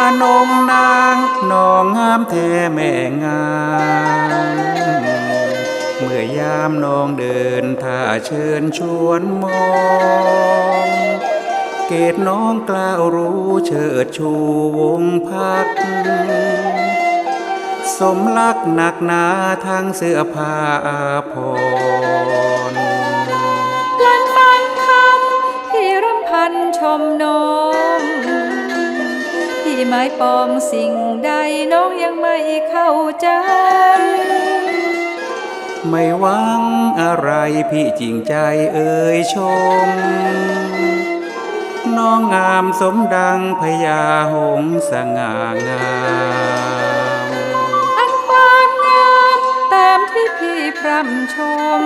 อนงนางน้องงามแท้แม่งามเมื่อยามน้องเดินท่าเชิญชวนมอง เกตน้องกล้าวรู้เชิดชูวงพัก สมลักหนักหนาทั้งเสื้อผ้าอาภรณ์ลังฟังคำที่รำพันชมน้อง หมายปองสิ่งใดน้องยังไม่เข้าใจ ไม่หวังอะไรพี่จริงใจเอ่ยชม น้องงามสมดังพญาหงส์สง่างามอันความงามตามที่พี่พร่ำชม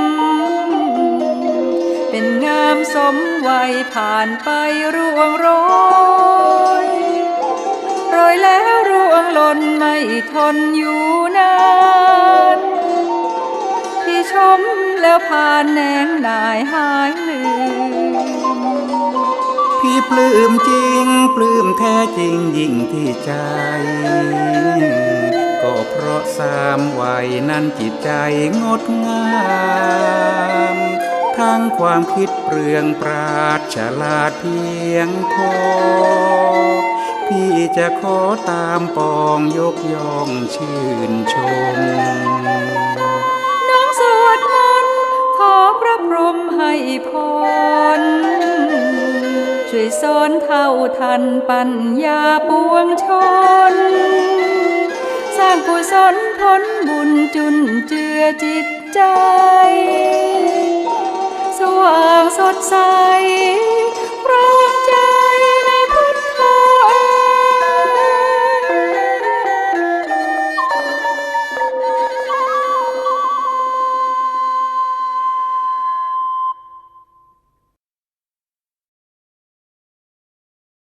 เป็นงามสมวัยผ่านไปร่วงโรยโรย แล้งหล่นไม่ทนอยู่นานพี่ชมแล้วผ่านแนงนายหายลืมพี่ปลื้มจริง ปลื้มแท้จริงยิ่งที่ใจ ก็เพราะสามวัยนั้นจิตใจงดงามทั้งความคิดเปลืองปราดฉลาดเพียงพอ พี่จะขอตามปองยกย่องชื่นชม น้องสวดมนต์ขอพระพรหมให้พร ช่วยสอนเท่าทันปัญญาปวงชน สร้างกุศลผลบุญจุนเจือจิตใจ สว่างสดใส